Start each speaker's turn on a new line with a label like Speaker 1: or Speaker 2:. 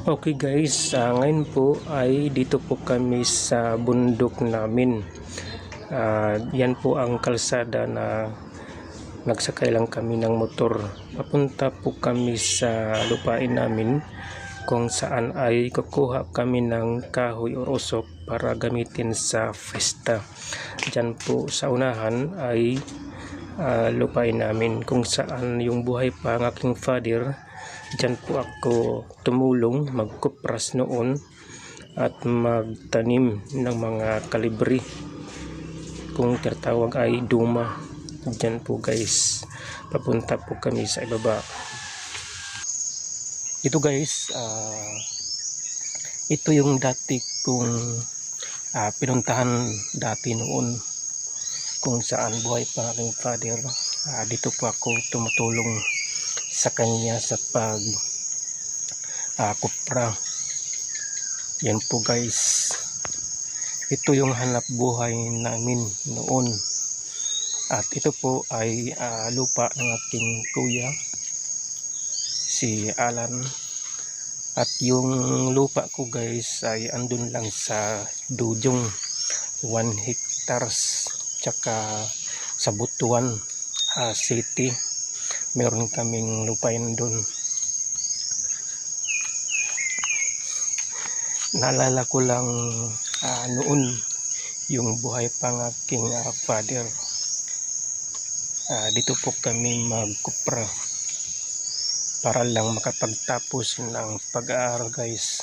Speaker 1: Okay guys, ah, ngayon po ay dito po kami sa bundok namin. Ah, yan po ang kalsada na nagsakay lang kami ng motor. Papunta po kami sa lupain namin kung saan ay kukuha kami ng kahoy o usok para gamitin sa festa. Diyan po sa unahan ay ah, lupain namin kung saan yung buhay pa ng aking father Diyan po ako tumulong, magkupras noon at magtanim ng mga kalibri. Kung tinatawag ay duma. Diyan po guys. Papunta po kami sa ibaba. Ito guys, ah, ito yung dati kong ah, pinuntahan dati noon kung saan buhay pa aking father. Ah, dito po ako tumutulong sa kanya sa pag ah, kupra. Yan po guys. Ito yung hanap buhay namin noon. At ito po ay ah, lupa ng aking kuya si Alan. At yung lupa ko guys ay andun lang sa Dujong 1 hectares tsaka sa Butuan ah, City meron kaming lupain doon. Naalala ko lang ah, noon yung buhay pang aking ah, father. Ah, dito po kami magkupra para lang makapagtapos ng pag-aaral guys.